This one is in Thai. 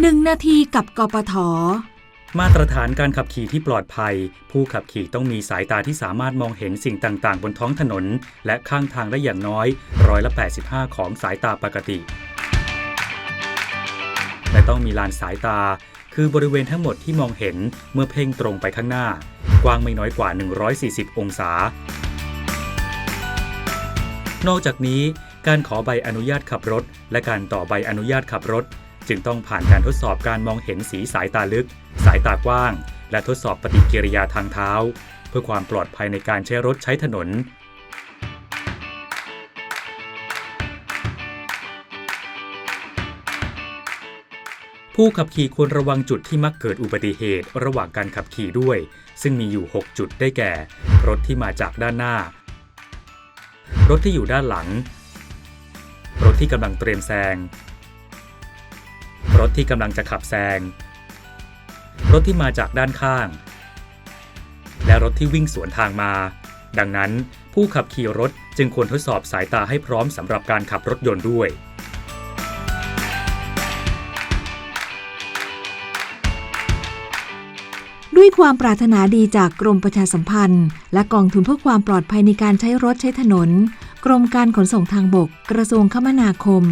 1นาทีกับกปท มาตรฐานการขับขี่ที่ปลอดภัย ผู้ขับขี่ต้องมีสายตาที่สามารถมองเห็นสิ่งต่าง ๆ บนท้องถนน และข้างทางได้อย่างน้อยร้อยละ85 ของสายตาปกติ และต้องมีลานสายตา คือบริเวณทั้งหมดที่มองเห็นเมื่อเพ่งตรงไปข้างหน้า กว้างไม่น้อยกว่า 140 องศา นอกจากนี้การขอใบอนุญาตขับรถ และการต่อใบอนุญาตขับรถ จึงต้องผ่านการทดสอบการมองเห็นสีสายตาลึก สายตากว้าง และทดสอบปฏิกิริยาทางเท้า เพื่อความปลอดภัยในการใช้รถใช้ถนน ผู้ขับขี่ควรระวังจุดที่มักเกิดอุบัติเหตุระหว่างการขับขี่ด้วย ซึ่งมีอยู่ 6 จุดได้แก่ รถที่มาจากด้านหน้า รถที่อยู่ด้านหลัง รถที่กำลังเตรียมแซง รถที่กำลังจะขับแซง รถที่มาจากด้านข้าง และรถที่วิ่งสวนทางมา ดังนั้นผู้ขับขี่รถจึงควรทดสอบสายตาให้พร้อมสำหรับการขับรถยนต์ด้วย ด้วยความปรารถนาดีจากกรมประชาสัมพันธ์ และกองทุนเพื่อความปลอดภัยในการใช้รถใช้ถนน กรมการขนส่งทางบก กระทรวงคมนาคม